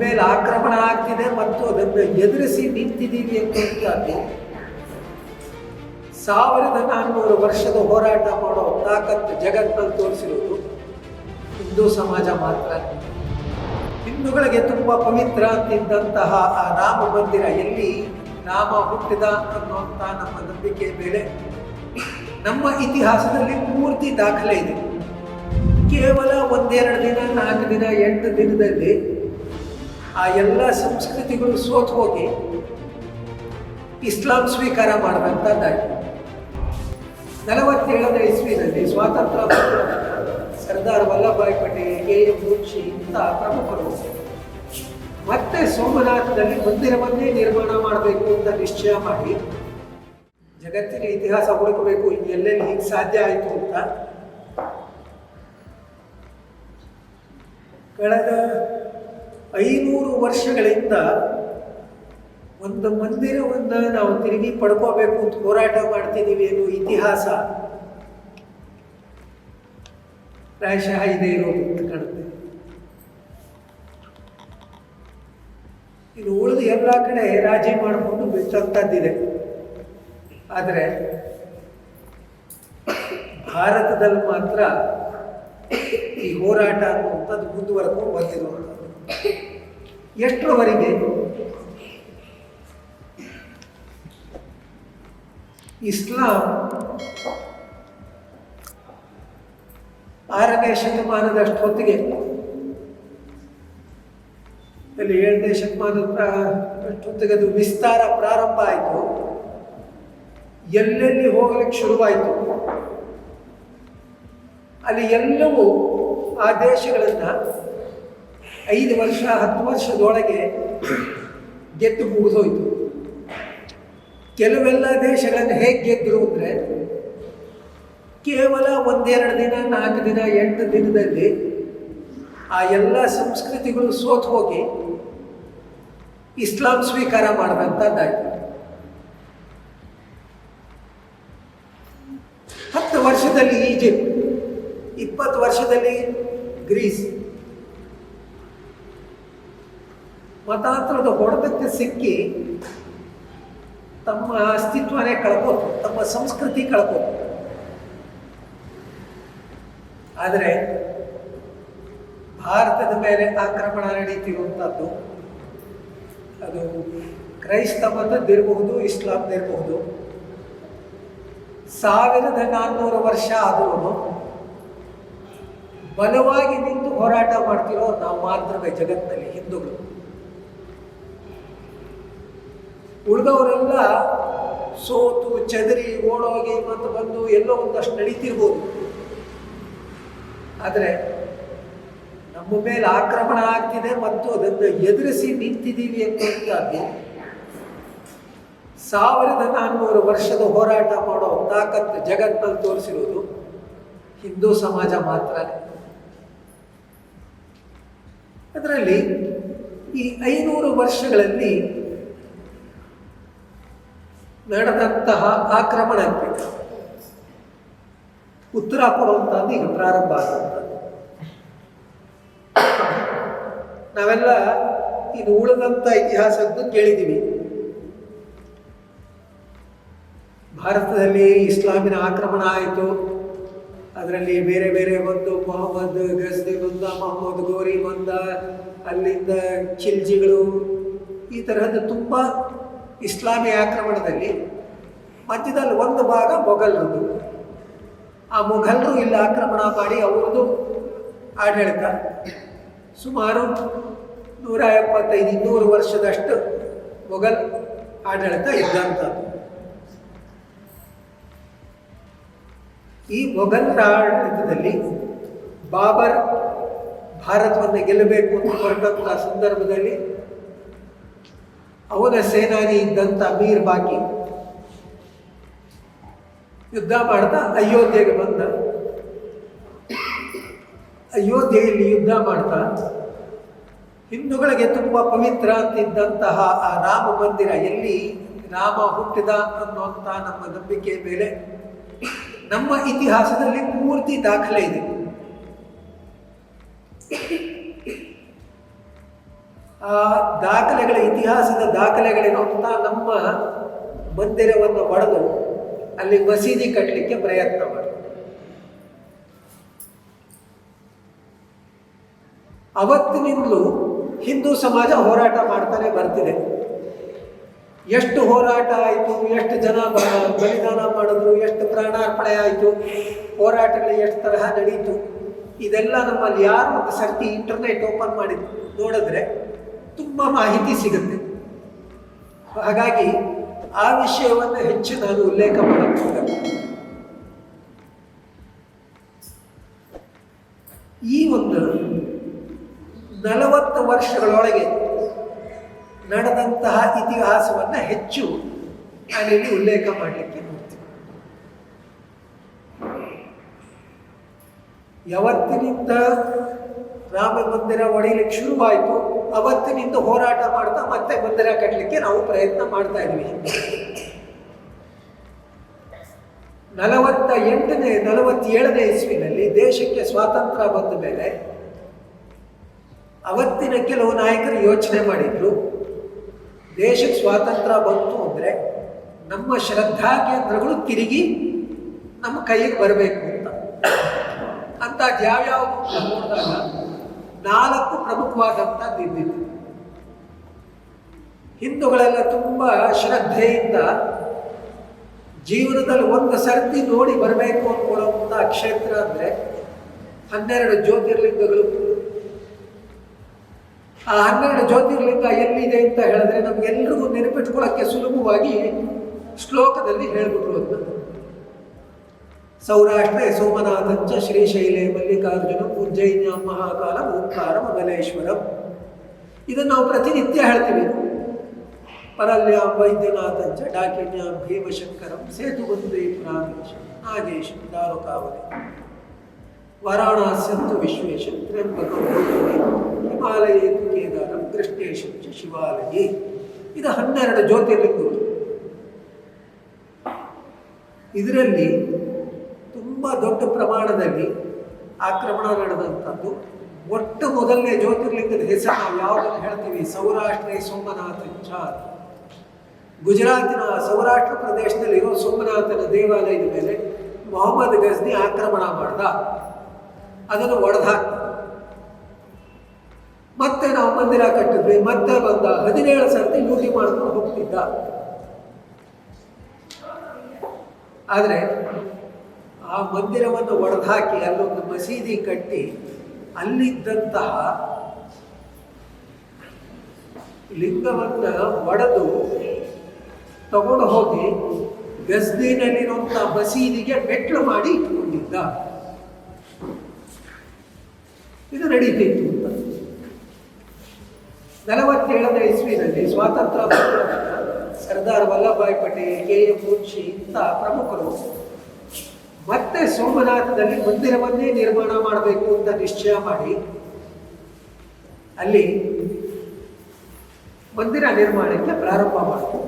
ಮೇಲೆ ಆಕ್ರಮಣ ಆಗ್ತಿದೆ ಮತ್ತು ಅದನ್ನು ಎದುರಿಸಿ ನಿಂತಿದ್ದೀವಿ ಅಂತ ಸಾವಿರದ ನಾನ್ನೂರು ವರ್ಷದ ಹೋರಾಟ ಮಾಡೋ ತಾಕತ್ತು ಜಗತ್ತಿನಲ್ಲಿ ತೋರಿಸಿರುವುದು ಹಿಂದೂ ಸಮಾಜ ಮಾತ್ರ. ಹಿಂದೂಗಳಿಗೆ ತುಂಬ ಪವಿತ್ರ ಅಂತಿದ್ದಂತಹ ಆ ರಾಮ ಮಂದಿರ ಎಲ್ಲಿ ರಾಮ ಹುಟ್ಟಿದ ಅನ್ನುವಂಥ ನಮ್ಮ ನಂಬಿಕೆ ಮೇಲೆ ನಮ್ಮ ಇತಿಹಾಸದಲ್ಲಿ ಪೂರ್ತಿ ದಾಖಲೆ ಇದೆ. ಕೇವಲ ಒಂದೆರಡು ದಿನ, ನಾಲ್ಕು ದಿನ, ಎಂಟು ದಿನದಲ್ಲಿ ಆ ಎಲ್ಲ ಸಂಸ್ಕೃತಿಗಳು ಸೋತು ಹೋಗಿ ಇಸ್ಲಾಂ ಸ್ವೀಕಾರ ಮಾಡಿದಂಥದ್ದಾಯಿತು ನಲವತ್ತೇಳನೇ ಇಸ್ವಿನಲ್ಲಿ ಸ್ವಾತಂತ್ರ್ಯ ಸರ್ದಾರ್ ವಲ್ಲಭಾಯ್ ಪಟೇಲ್, ಕೆ. ಎಂ. ಮುನ್ಷಿ ಇಂಥ ಪ್ರಮುಖರು. ಮತ್ತೆ ಸೋಮನಾಥದಲ್ಲಿ ಮಂದಿರವನ್ನೇ ನಿರ್ಮಾಣ ಮಾಡಬೇಕು ಅಂತ ನಿಶ್ಚಯ ಮಾಡಿ ಜಗತ್ತಿನ ಇತಿಹಾಸ ಹುಡುಕಬೇಕು ಇದು ಎಲ್ಲೆಲ್ಲಿ ಹೀಗೆ ಸಾಧ್ಯ ಆಯಿತು ಅಂತ. ಕಳೆದ ಐನೂರು ವರ್ಷಗಳಿಂದ ಒಂದು ಮಂದಿರವನ್ನು ನಾವು ತಿರುಗಿ ಪಡ್ಕೋಬೇಕು ಅಂತ ಹೋರಾಟ ಮಾಡ್ತಿದ್ದೀವಿ ಅನ್ನೋ ಇತಿಹಾಸ ಪ್ರಾಯಶಃ ಇದೆ ಇರೋದು ಅಂತ ಕಾಣುತ್ತೆ. ಇದು ಉಳಿದು ಎಲ್ಲ ಕಡೆ ರಾಜಿ ಮಾಡಿಕೊಂಡು ಬಿಟ್ಟಂಥದ್ದಿದೆ ಆದರೆ ಭಾರತದಲ್ಲಿ ಮಾತ್ರ ಈ ಹೋರಾಟ ಅನ್ನುವಂಥದ್ದು ಮುಂದುವರೆಕೊಂಡು ಬಂದಿರುವಂಥದ್ದು. ಎಷ್ಟರವರೆಗೆ? ಇಸ್ಲಾಂ ಆರನೇ ಶತಮಾನದಷ್ಟು ಹೊತ್ತಿಗೆ. ಅಲ್ಲಿ ಏಳನೇ ಶತಮಾನದ ಹೊತ್ತಿಗೆ ಅದು ವಿಸ್ತಾರ ಪ್ರಾರಂಭ ಆಯಿತು. ಎಲ್ಲೆಲ್ಲಿ ಹೋಗಲಿಕ್ಕೆ ಶುರುವಾಯಿತು? ಅಲ್ಲಿ ಎಲ್ಲವೂ ಆ ದೇಶಗಳನ್ನು ಐದು ವರ್ಷ, ಹತ್ತು ವರ್ಷದೊಳಗೆ ಗೆದ್ದು ಮುಗಿದೋಯ್ತು. ಕೆಲವೆಲ್ಲ ದೇಶಗಳನ್ನು ಹೇಗೆ ಗೆದ್ದರು ಅಂದರೆ, ಕೇವಲ ಒಂದೆರಡು ದಿನ, ನಾಲ್ಕು ದಿನ, ಎಂಟು ದಿನದಲ್ಲಿ ಆ ಎಲ್ಲ ಸಂಸ್ಕೃತಿಗಳು ಸೋತು ಹೋಗಿ ಇಸ್ಲಾಂ ಸ್ವೀಕಾರ ಮಾಡಿದಂಥದ್ದಾಯಿತು ಹತ್ತು ವರ್ಷದಲ್ಲಿ ಈಜಿಪ್ಟ್, ಇಪ್ಪತ್ತು ವರ್ಷದಲ್ಲಿ ಗ್ರೀಸ್. ಮತಾಂತರದ ಹೊಡೆದಕ್ಕೆ ಸಿಕ್ಕಿ ತಮ್ಮ ಅಸ್ತಿತ್ವನೇ ಕಳ್ಕೋತು ತಮ್ಮ ಸಂಸ್ಕೃತಿ ಕಳ್ಕೋತು ಆದರೆ ಭಾರತದ ಮೇಲೆ ಆಕ್ರಮಣ ನಡೀತಿರುವಂಥದ್ದು ಅದು ಕ್ರೈಸ್ತ ಮತದ್ದಿರಬಹುದು ಇಸ್ಲಾಂದಿರಬಹುದು ಸಾವಿರದ ನಾನ್ನೂರು ವರ್ಷ ಆದರೂ ಬಲವಾಗಿ ನಿಂತು ಹೋರಾಟ ಮಾಡ್ತಿರೋ ನಾವು ಮಾತ್ರವೇ ಜಗತ್ತಿನಲ್ಲಿ ಹಿಂದೂಗಳು. ಉಳಿದವರೆಲ್ಲ ಸೋತು, ಚದರಿ, ಓಡೋಗಿ ಮತ್ತು ಬಂದು ಎಲ್ಲೋ ಒಂದಷ್ಟು ನಡೀತಿರ್ಬೋದು. ಆದರೆ ನಮ್ಮ ಮೇಲೆ ಆಕ್ರಮಣ ಆಗ್ತಿದೆ ಮತ್ತು ಅದನ್ನು ಎದುರಿಸಿ ನಿಂತಿದ್ದೀವಿ ಅನ್ನುವಂಥದ್ದು ಸಾವಿರದ ನಾನ್ನೂರು ವರ್ಷದ ಹೋರಾಟ ಮಾಡೋ ತಾಕತ್ತು ಜಗತ್ತಲ್ಲಿ ತೋರಿಸಿರೋದು ಹಿಂದೂ ಸಮಾಜ ಮಾತ್ರ. ಅದರಲ್ಲಿ ಈ ಐನೂರು ವರ್ಷಗಳಲ್ಲಿ ನಡೆದಂತಹ ಆಕ್ರಮಣಕ್ಕೆ ಉತ್ತರ ಕೊಡುವಂಥದ್ದು ಈಗ ಪ್ರಾರಂಭ ಆಗುವಂಥದ್ದು ನಾವೆಲ್ಲ ಇದು ಉಳಿದಂಥ ಇತಿಹಾಸದ್ದು ಕೇಳಿದ್ದೀವಿ. ಭಾರತದಲ್ಲಿ ಇಸ್ಲಾಮಿನ ಆಕ್ರಮಣ ಆಯಿತು. ಅದರಲ್ಲಿ ಬೇರೆ ಬೇರೆ ಬಂದು ಮೊಹಮ್ಮದ್ ಗಜ್ನಿ ಬಂದ, ಮೊಹಮ್ಮದ್ ಗೋರಿ ಬಂದ ಅಲ್ಲಿಂದ ಚಿಲ್ಜಿಗಳು ಈ ತರಹದ ತುಂಬ ಇಸ್ಲಾಮಿ ಆಕ್ರಮಣದಲ್ಲಿ ಮಧ್ಯದಲ್ಲಿ ಒಂದು ಭಾಗ ಮೊಘಲರದು ಆ ಮೊಘಲರು ಇಲ್ಲಿ ಆಕ್ರಮಣ ಮಾಡಿ ಅವ್ರದ್ದು ಆಡಳಿತ. ಸುಮಾರು ನೂರ ಎಪ್ಪತ್ತೈದು ಇನ್ನೂರು ವರ್ಷದಷ್ಟು ಮೊಘಲ್ ಆಡಳಿತ ಇದ್ದಂಥದ್ದು. ಈ ಮೊಘಲರ ಆಡಳಿತದಲ್ಲಿ ಬಾಬರ್ ಭಾರತವನ್ನು ಗೆಲ್ಲಬೇಕು ಅಂತ ಹೊರಟಂಥ ಸಂದರ್ಭದಲ್ಲಿ ಅವನ ಸೇನಾನಿ ಇದ್ದಂಥ ಮೀರ್ ಬಾಕಿ. ಯುದ್ಧ ಮಾಡ್ತಾ ಅಯೋಧ್ಯೆಗೆ ಬಂದ. ಅಯೋಧ್ಯೆಯಲ್ಲಿ ಯುದ್ಧ ಮಾಡ್ತಾ. ಹಿಂದೂಗಳಿಗೆ ತುಂಬ ಪವಿತ್ರ ಅಂತಿದ್ದಂತಹ ಆ ರಾಮ ಮಂದಿರ ಎಲ್ಲಿ ರಾಮ ಹುಟ್ಟಿದ ಅನ್ನುವಂಥ ನಮ್ಮ ನಂಬಿಕೆ ಮೇಲೆ ನಮ್ಮ ಇತಿಹಾಸದಲ್ಲಿ ಪೂರ್ತಿ ದಾಖಲೆ ಇದೆ. ಆ ದಾಖಲೆಗಳ ಇತಿಹಾಸದ ದಾಖಲೆಗಳಿರುವಂಥ ನಮ್ಮ ಮಂದಿರವನ್ನು ಒಡೆದು ಅಲ್ಲಿ ಮಸೀದಿ ಕಟ್ಟಲಿಕ್ಕೆ ಪ್ರಯತ್ನ ಮಾಡಿ ಅವತ್ತಿನಿಂದಲೂ ಹಿಂದೂ ಸಮಾಜ ಹೋರಾಟ ಮಾಡ್ತಾನೆ ಬರ್ತಿದೆ. ಎಷ್ಟು ಹೋರಾಟ ಆಯಿತು, ಎಷ್ಟು ಜನ ಬಲಿದಾನ ಮಾಡಿದ್ರು, ಎಷ್ಟು ಪ್ರಾಣಾರ್ಪಣೆ ಆಯಿತು, ಹೋರಾಟಗಳು ಎಷ್ಟು ತರಹ ನಡೀತು, ಇದೆಲ್ಲ ನಮ್ಮಲ್ಲಿ ಯಾರು ಮತ್ತು ಸರ್ತಿ ಇಂಟರ್ನೆಟ್ ಓಪನ್ ಮಾಡಿ ನೋಡಿದ್ರೆ ತುಂಬ ಮಾಹಿತಿ ಸಿಗುತ್ತೆ. ಹಾಗಾಗಿ ಆ ವಿಷಯವನ್ನು ಹೆಚ್ಚು ನಾನು ಉಲ್ಲೇಖ ಮಾಡುತ್ತಿದ್ದೆ ಈ ಒಂದು ನಲವತ್ತು ವರ್ಷಗಳೊಳಗೆ ನಡೆದಂತಹ ಇತಿಹಾಸವನ್ನು ಹೆಚ್ಚು ನಾನಿಲ್ಲಿ ಉಲ್ಲೇಖ ಮಾಡಲಿಕ್ಕೆ ನೋಡ್ತೀನಿ. ಯಾವತ್ತಿನಿಂದ ರಾಮ ಮಂದಿರ ಒಡೆಯಲಿಕ್ಕೆ ಶುರುವಾಯಿತು ಅವತ್ತಿನಿಂದ ಹೋರಾಟ ಮಾಡ್ತಾ ಮತ್ತೆ ಬಂದರೆ ಕಟ್ಟಲಿಕ್ಕೆ ನಾವು ಪ್ರಯತ್ನ ಮಾಡ್ತಾ ಇದ್ವಿ. ನಲವತ್ತ ಎಂಟನೇ ನಲವತ್ತೇಳನೇ ಇಸ್ವಿನಲ್ಲಿ ದೇಶಕ್ಕೆ ಸ್ವಾತಂತ್ರ್ಯ ಬಂದ ಮೇಲೆ ಅವತ್ತಿನ ಕೆಲವು ನಾಯಕರು ಯೋಚನೆ ಮಾಡಿದ್ರು, ದೇಶಕ್ಕೆ ಸ್ವಾತಂತ್ರ್ಯ ಬಂತು ಅಂದರೆ ನಮ್ಮ ಶ್ರದ್ಧಾ ಕೇಂದ್ರಗಳು ತಿರುಗಿ ನಮ್ಮ ಕೈಗೆ ಬರಬೇಕು ಅಂತ. ಅಂತ ಯಾವ್ಯಾವ ನೋಡಿದಾಗ ನಾಲ್ಕು ಪ್ರಮುಖವಾದಂಥದ್ದು ಇದ್ದಿತ್ತು ಹಿಂದೂಗಳೆಲ್ಲ ತುಂಬ ಶ್ರದ್ಧೆಯಿಂದ ಜೀವನದಲ್ಲಿ ಒಂದು ಸರ್ತಿ ನೋಡಿ ಬರಬೇಕು ಅಂದ್ಕೊಳ್ಳುವಂಥ ಕ್ಷೇತ್ರ ಅಂದರೆ ಹನ್ನೆರಡು ಜ್ಯೋತಿರ್ಲಿಂಗಗಳು. ಆ ಹನ್ನೆರಡು ಜ್ಯೋತಿರ್ಲಿಂಗ ಎಲ್ಲಿದೆ ಅಂತ ಹೇಳಿದ್ರೆ ನಮ್ಗೆಲ್ರಿಗೂ ನೆನಪಿಟ್ಕೊಳ್ಳೋಕ್ಕೆ ಸುಲಭವಾಗಿ ಶ್ಲೋಕದಲ್ಲಿ ಹೇಳ್ಬಿಟ್ರು ಅಂತ. ಸೌರಾಷ್ಟ್ರೇ ಸೋಮನಾಥಂಚ ಶ್ರೀಶೈಲೆ ಮಲ್ಲಿಕಾರ್ಜುನ ಉಜ್ಜಯಿನ್ಯಾಂ ಮಹಾಕಾಲ ಓಂಕಾರ ಮಂಗಲೇಶ್ವರಂ ಇದನ್ನು ನಾವು ಪ್ರತಿನಿತ್ಯ ಹೇಳ್ತೀವಿ. ಪರಲ್ಯಾಂ ವೈದ್ಯನಾಥಂಚ, ಡಾಕಿನ್ಯಾಂ ಭೀಮಶಂಕರಂ, ಸೇತುಬಂಧೇ ಪುರಾಧೀಶ ನಾಗೇಶ, ದಾರುಕಾವಲಿ ವಾರಾಣಸ್ಯಂತು ವಿಶ್ವೇಶ ಹಿಮಾಲಯೇ ಕೇದಾರಂ, ಕೃಷ್ಣೇಶಂಚ ಶಿವಾಲಯೇ. ಇದು ಹನ್ನೆರಡು ಜ್ಯೋತಿರ್ಲಿಂಗಗಳು. ಇದರಲ್ಲಿ ತುಂಬ ದೊಡ್ಡ ಪ್ರಮಾಣದಲ್ಲಿ ಆಕ್ರಮಣ ನಡೆದಂಥದ್ದು. ಒಟ್ಟು ಮೊದಲನೇ ಜ್ಯೋತಿರ್ಲಿಂಗದ ಹೆಸರು ಯಾವುದನ್ನು ಹೇಳ್ತೀವಿ, ಸೌರಾಷ್ಟ್ರೇ ಸೋಮನಾಥ ಚಾರ್ ಗುಜರಾತಿನ ಸೌರಾಷ್ಟ್ರ ಪ್ರದೇಶದಲ್ಲಿರೋ ಸೋಮನಾಥನ ದೇವಾಲಯದ ಮೇಲೆ ಮೊಹಮ್ಮದ್ ಗಜ್ನಿ ಆಕ್ರಮಣ ಮಾಡ್ದ. ಅದನ್ನು ಒಡೆದಾಕ್ತ ಮತ್ತೆ ನಾವು ಮಂದಿರ ಕಟ್ಟಿದ್ವಿ, ಮತ್ತೆ ಬಂದ ಹದಿನೇಳು ಸರ್ತಿ ಲೂಟಿ ಮಾಡ್ಕೊಂಡು ಹೋಗ್ತಿದ್ದ. ಆದರೆ ಆ ಮಂದಿರವನ್ನು ಒಡೆದಾಕಿ ಅಲ್ಲೊಂದು ಮಸೀದಿ ಕಟ್ಟಿ ಅಲ್ಲಿದ್ದಂತಹ ಲಿಂಗವನ್ನು ಒಡೆದು ತಗೊಂಡು ಹೋಗಿ ಗಸ್ದಿನಲ್ಲಿರುವಂಥ ಮಸೀದಿಗೆ ಮೆಟ್ಲು ಮಾಡಿ ಇಟ್ಕೊಂಡಿದ್ದ. ಇದು ನಡೀತಿತ್ತು ನಲವತ್ತೇಳನೇ ಇಸ್ವಿನಲ್ಲಿ ಸ್ವಾತಂತ್ರ್ಯ ಸರ್ದಾರ್ ವಲ್ಲಭಾಯ್ ಪಟೇಲ್, ಕೆ ಎ ಮುನ್ಷಿ ಇಂಥ ಪ್ರಮುಖರು ಮತ್ತೆ ಸೋಮನಾಥದಲ್ಲಿ ಮಂದಿರವನ್ನೇ ನಿರ್ಮಾಣ ಮಾಡಬೇಕು ಅಂತ ನಿಶ್ಚಯ ಮಾಡಿ, ಅಲ್ಲಿ ಮಂದಿರ ನಿರ್ಮಾಣಕ್ಕೆ ಪ್ರಾರಂಭ ಮಾಡಿತು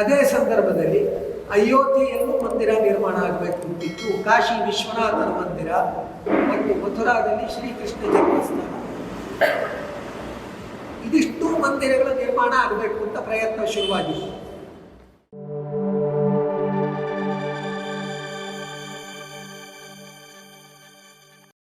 ಅದೇ ಸಂದರ್ಭದಲ್ಲಿ ಅಯೋಧ್ಯೆಯಲ್ಲೂ ಮಂದಿರ ನಿರ್ಮಾಣ ಆಗಬೇಕು ಅಂತಿತ್ತು. ಕಾಶಿ ವಿಶ್ವನಾಥನ ಮಂದಿರ ಮತ್ತು ಮಥುರಾದಲ್ಲಿ ಶ್ರೀಕೃಷ್ಣ ಜನ್ಮಸ್ಥಾನ. ಇದಿಷ್ಟು ಮಂದಿರಗಳ ನಿರ್ಮಾಣ ಆಗಬೇಕು ಅಂತ ಪ್ರಯತ್ನ ಶುರುವಾಗಿತ್ತು.